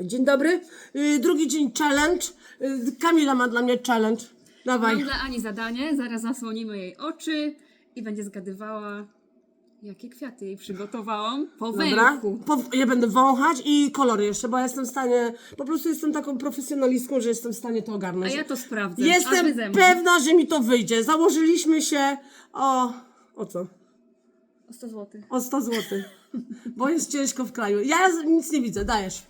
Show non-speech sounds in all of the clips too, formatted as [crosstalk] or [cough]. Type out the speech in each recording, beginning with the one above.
Dzień dobry. Y, drugi dzień challenge. Y, Kamila ma dla mnie challenge. Dawaj. Mam dla Ani zadanie, zaraz zasłonimy jej oczy i będzie zgadywała, jakie kwiaty jej przygotowałam po Dobra. węchu. Po, ja będę wąchać i kolory jeszcze, bo ja jestem w stanie. Po prostu jestem taką profesjonalistką, że jestem w stanie to A ogarnąć. ja to sprawdzę. a wy Jestem mną. pewna, że mi to wyjdzie. Założyliśmy się o. O co? O 100 zł. O 100 zł. Bo jest ciężko w kraju. Ja z- nic nie widzę, dajesz.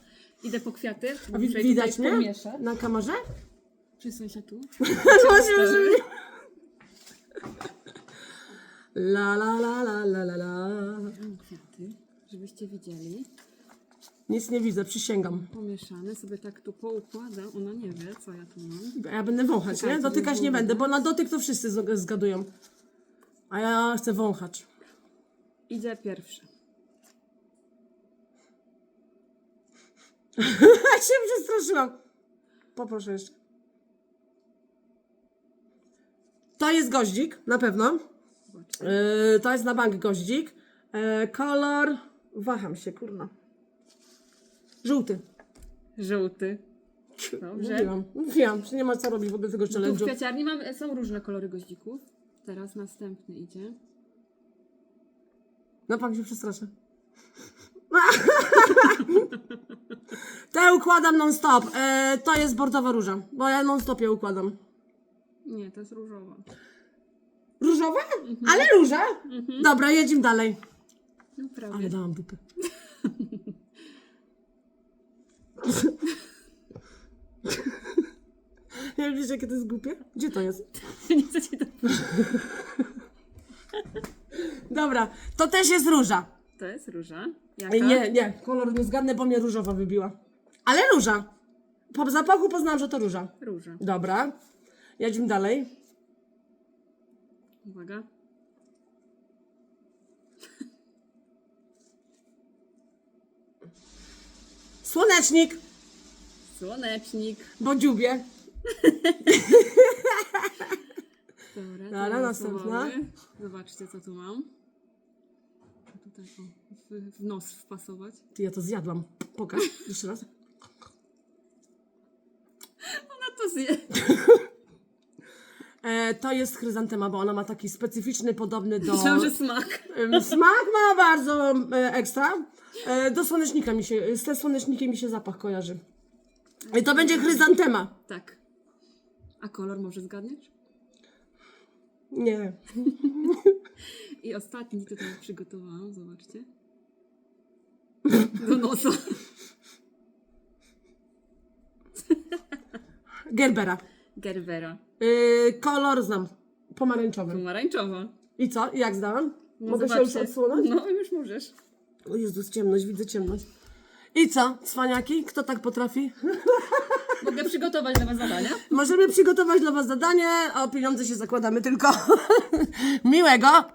Idę po kwiaty. A wi- widać mnie? pomieszać. Na kamerze? Przysuń się tu. [laughs] Właśnie, że- La la la la la la la. Mam kwiaty, żebyście widzieli. Nic nie widzę, przysięgam. Pomieszane sobie tak tu poukładam. Ona nie wie, co ja tu mam. Ja będę wąchać, nie? Dotykać nie będę, bo na dotyk to wszyscy zgadują. A ja chcę wąchać. Idzie pierwszy. [laughs] się przestraszyłam. Poproszę jeszcze. To jest goździk, na pewno. Yy, to jest na bank goździk. Yy, kolor... Waham się, kurna. Żółty. Żółty. Dobrze. Mówiłam, mówiłam, że nie ma co robić w ogóle tego Tu w challenge'u. kwiaciarni mam, są różne kolory goździków. Teraz następny idzie. No pan się przestraszy. [laughs] Te układam non stop. E, to jest bordowa róża, bo ja non stop je układam. Nie, to jest różowa. Różowa? Ale róża? Dobra, jedziemy dalej. No prawie. Ale dałam dupy. [laughs] Ja wiesz, jakie to jest głupie? Gdzie to jest? [laughs] nie chcę ci to... Dobra, to też jest róża. To jest róża. Jaka? Ej, nie, nie, kolor nie zgadnę, bo mnie różowa wybiła. Ale róża. Po zapachu poznałam, że to róża. Róża. Dobra, jedziemy dalej. Uwaga. Słonecznik, Słonecznik. bo dziubie. Dobra, Dobra, to następna. Zobaczcie, co tu mam. Tutaj o, w, w nos wpasować. Ty, ja to zjadłam. Pokaż, jeszcze raz. Zje. [laughs] E, to jest chryzantema, bo ona ma taki specyficzny, podobny do... Myślałam, że smak. Em, Smak ma bardzo e, ekstra. E, do słonecznika mi się, z tym słonecznikiem mi się zapach kojarzy. I to będzie chryzantema. Tak. A kolor może zgadniesz? Nie. [laughs] I ostatni tutaj przygotowałam, zobaczcie. Do nosa. Gerbera. Gerbera. E, kolor znam. Pomarańczowy. Pomarańczowa. I co? I Jak zdałam? No Mogę się już zobaczcie. odsunąć? No, już możesz. O Jezus, ciemność, widzę ciemność. I co, cwaniaki? Kto tak potrafi? [laughs] Mogę przygotować dla Was zadania? Możemy przygotować dla Was zadanie, a o pieniądze się zakładamy tylko. [laughs] Miłego!